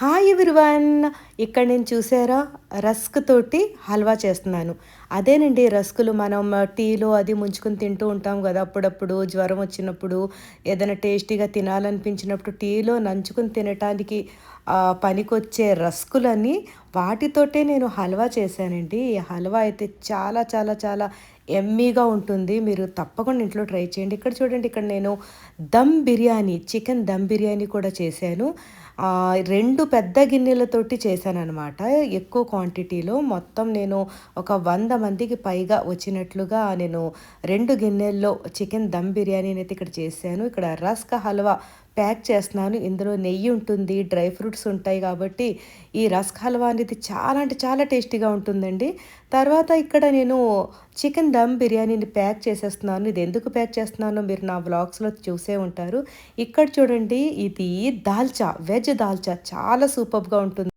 Hi everyone. ఇక్కడ నేను చూసారా రస్క్ తోటి హల్వా చేస్తున్నాను. అదేనండి రస్కులు మనం టీలో అది ముంచుకొని తింటూ ఉంటాం కదా అప్పుడప్పుడు జ్వరం వచ్చినప్పుడు ఏదైనా టేస్టీగా తినాలనిపించినప్పుడు టీలో నంచుకొని తినటానికి పనికొచ్చే రస్కులని వాటితోటే నేను హల్వా చేశానండి. ఈ హల్వా అయితే చాలా చాలా చాలా ఎమ్మీగా ఉంటుంది. మీరు తప్పకుండా ఇంట్లో ట్రై చేయండి. ఇక్కడ చూడండి ఇక్కడ నేను దమ్ బిర్యానీ చికెన్ దమ్ బిర్యానీ కూడా చేశాను. రెండు పెద్ద గిన్నెలతోటి చేశాను అనమాట ఎక్కువ క్వాంటిటీలో. మొత్తం నేను ఒక వంద మందికి పైగా వచ్చినట్లుగా నేను రెండు గిన్నెల్లో చికెన్ దమ్ బిర్యానీని అయితే ఇక్కడ చేశాను. ఇక్కడ రస్క హల్వా ప్యాక్ చేస్తున్నాను. ఇందులో నెయ్యి ఉంటుంది డ్రై ఫ్రూట్స్ ఉంటాయి కాబట్టి ఈ రస్క్ హల్వా అనేది చాలా అంటే చాలా టేస్టీగా ఉంటుందండి. తర్వాత ఇక్కడ నేను చికెన్ దమ్ బిర్యానీని ప్యాక్ చేసేస్తున్నాను. ఇది ఎందుకు ప్యాక్ చేస్తున్నానో మీరు నా బ్లాగ్స్లో చూసే ఉంటారు. ఇక్కడ చూడండి ఇది దాల్చా వెజ్ దాల్చా. చాలా సూపర్గా ఉంటుంది.